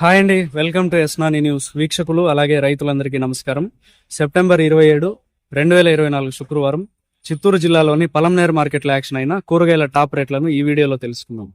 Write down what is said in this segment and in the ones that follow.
Hi అండి welcome to ఎస్నాని news. వీక్షకులు అలాగే రైతులందరికీ నమస్కారం. సెప్టెంబర్ ఇరవై ఏడు రెండు వేల ఇరవై నాలుగు శుక్రవారం చిత్తూరు జిల్లాలోని పలంనేరు మార్కెట్లో యాక్షన్ అయిన కూరగాయల టాప్ రేట్లను ఈ వీడియోలో తెలుసుకుందాం.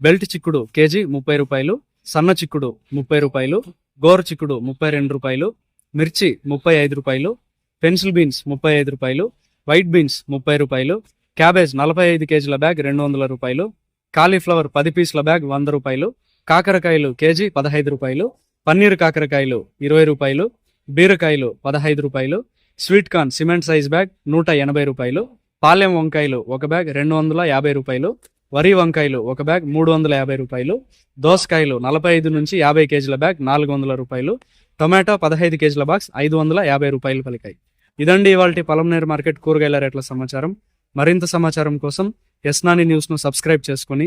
బెల్ట్ చిక్కుడు కేజీ ముప్పై రూపాయలు సన్న చిక్కుడు ముప్పై రూపాయలు గోరు చిక్కుడు ముప్పై రెండు రూపాయలు మిర్చి ముప్పై ఐదు రూపాయలు పెన్సిల్ బీన్స్ ముప్పై ఐదు రూపాయలు వైట్ బీన్స్ ముప్పై రూపాయలు క్యాబేజ్ నలభై ఐదు కేజీల బ్యాగ్ రెండు వందల రూపాయలు కాలీఫ్లవర్ పది పీసుల బ్యాగ్ వంద రూపాయలు కాకరకాయలు కేజీ పదహైదు రూపాయలు పన్నీర్ కాకరకాయలు ఇరవై రూపాయలు బీరకాయలు పదహైదు రూపాయలు sweet corn cement size bag నూట ఎనభై రూపాయలు పాలెం వంకాయలు ఒక బ్యాగ్ రెండు వందల యాభై రూపాయలు వరి వంకాయలు ఒక బ్యాగ్ మూడు వందల యాభై రూపాయలు దోసకాయలు నలభై ఐదు నుంచి యాభై కేజీల బ్యాగ్ నాలుగు వందల రూపాయలు టొమాటో పదహైదు కేజీల బాక్స్ ఐదు వందల యాభై రూపాయలు పలికాయి. ఇదండి ఇవాళ పలంనేరు మార్కెట్ కూరగాయల రేట్ల సమాచారం. మరింత సమాచారం కోసం ఎస్నాని న్యూస్ను సబ్స్క్రైబ్ చేసుకుని